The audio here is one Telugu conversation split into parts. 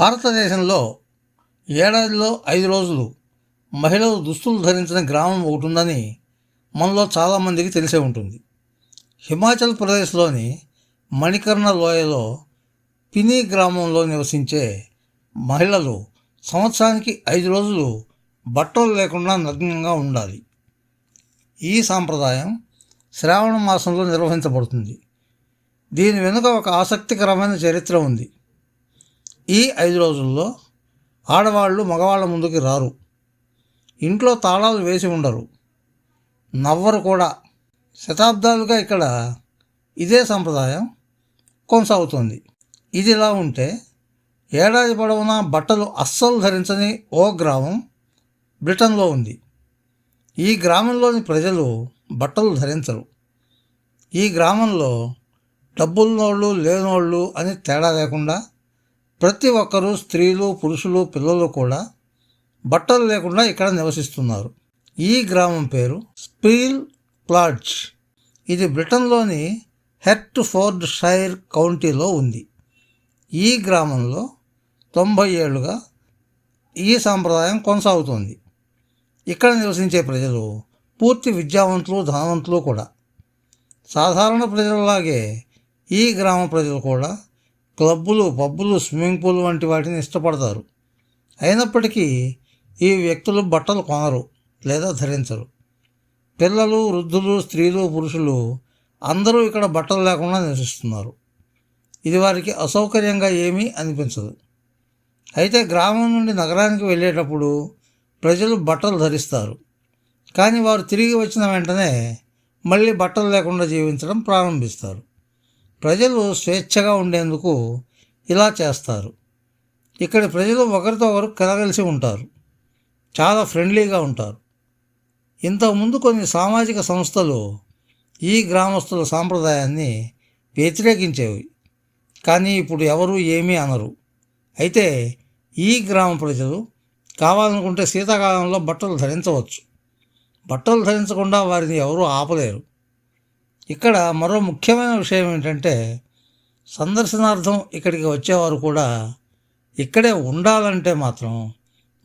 భారతదేశంలో ఏడాదిలో ఐదు రోజులు మహిళలు దుస్తులు ధరించిన గ్రామం ఒకటి ఉందని మనలో చాలామందికి తెలిసే ఉంటుంది. హిమాచల్ ప్రదేశ్లోని మణికర్ణ లోయలో పినీ గ్రామంలో నివసించే మహిళలు సంవత్సరానికి ఐదు రోజులు బట్టలు లేకుండా నగ్నంగా ఉండాలి. ఈ సాంప్రదాయం శ్రావణ మాసంలో నిర్వహించబడుతుంది. దీని వెనుక ఒక ఆసక్తికరమైన చరిత్ర ఉంది. ఈ ఐదు రోజుల్లో ఆడవాళ్ళు మగవాళ్ళ ముందుకి రారు. ఇంట్లో తాళాలు వేసి ఉండరు. నవ్వరు కూడా. శతాబ్దాలుగా ఇక్కడ ఇదే సంప్రదాయం కొనసాగుతుంది. ఇది ఇలా ఉంటే ఏడాది పొడవునా బట్టలు అస్సలు ధరించని ఓ గ్రామం బ్రిటన్లో ఉంది. ఈ గ్రామంలోని ప్రజలు బట్టలు ధరించరు. ఈ గ్రామంలో డబ్బున్నోళ్ళు లేనోళ్ళు అని తేడా లేకుండా ప్రతి ఒక్కరూ స్త్రీలు పురుషులు పిల్లలు కూడా బట్టలు లేకుండా ఇక్కడ నివసిస్తున్నారు. ఈ గ్రామం పేరు స్పీల్ ప్లాడ్జ్. ఇది బ్రిటన్లోని హెర్ట్ ఫోర్డ్ షైర్ కౌంటీలో ఉంది. ఈ గ్రామంలో తొంభై ఏళ్ళుగా ఈ సాంప్రదాయం కొనసాగుతోంది. ఇక్కడ నివసించే ప్రజలు పూర్తి విద్యావంతులు ధనవంతులు కూడా. సాధారణ ప్రజలలాగే ఈ గ్రామ ప్రజలు కూడా క్లబ్బులు పబ్బులు స్విమ్మింగ్ పూల్ వంటి వాటిని ఇష్టపడతారు. అయినప్పటికీ ఈ వ్యక్తులు బట్టలు కొనరు లేదా ధరించరు. పిల్లలు వృద్ధులు స్త్రీలు పురుషులు అందరూ ఇక్కడ బట్టలు లేకుండా నివసిస్తున్నారు. ఇది వారికి అసౌకర్యంగా ఏమీ అనిపించదు. అయితే గ్రామం నుండి నగరానికి వెళ్ళేటప్పుడు ప్రజలు బట్టలు ధరిస్తారు. కానీ వారు తిరిగి వచ్చిన వెంటనే మళ్ళీ బట్టలు లేకుండా జీవించడం ప్రారంభిస్తారు. ప్రజలు స్వేచ్ఛగా ఉండేందుకు ఇలా చేస్తారు. ఇక్కడ ప్రజలు ఒకరితో ఒకరు కలగలిసి ఉంటారు. చాలా ఫ్రెండ్లీగా ఉంటారు. ఇంతకుముందు కొన్ని సామాజిక సంస్థలు ఈ గ్రామస్తుల సాంప్రదాయాన్ని వ్యతిరేకించేవి. కానీ ఇప్పుడు ఎవరు ఏమీ అనరు. అయితే ఈ గ్రామ ప్రజలు కావాలనుకుంటే శీతాకాలంలో బట్టలు ధరించవచ్చు. బట్టలు ధరించకుండా వారిని ఎవరూ ఆపలేరు. ఇక్కడ మరో ముఖ్యమైన విషయం ఏంటంటే సందర్శనార్థం ఇక్కడికి వచ్చేవారు కూడా ఇక్కడే ఉండాలంటే మాత్రం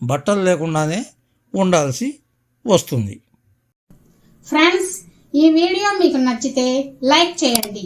బట్టలు లేకుండానే ఉండాల్సి వస్తుంది. ఫ్రెండ్స్ ఈ వీడియో మీకు నచ్చితే లైక్ చేయండి.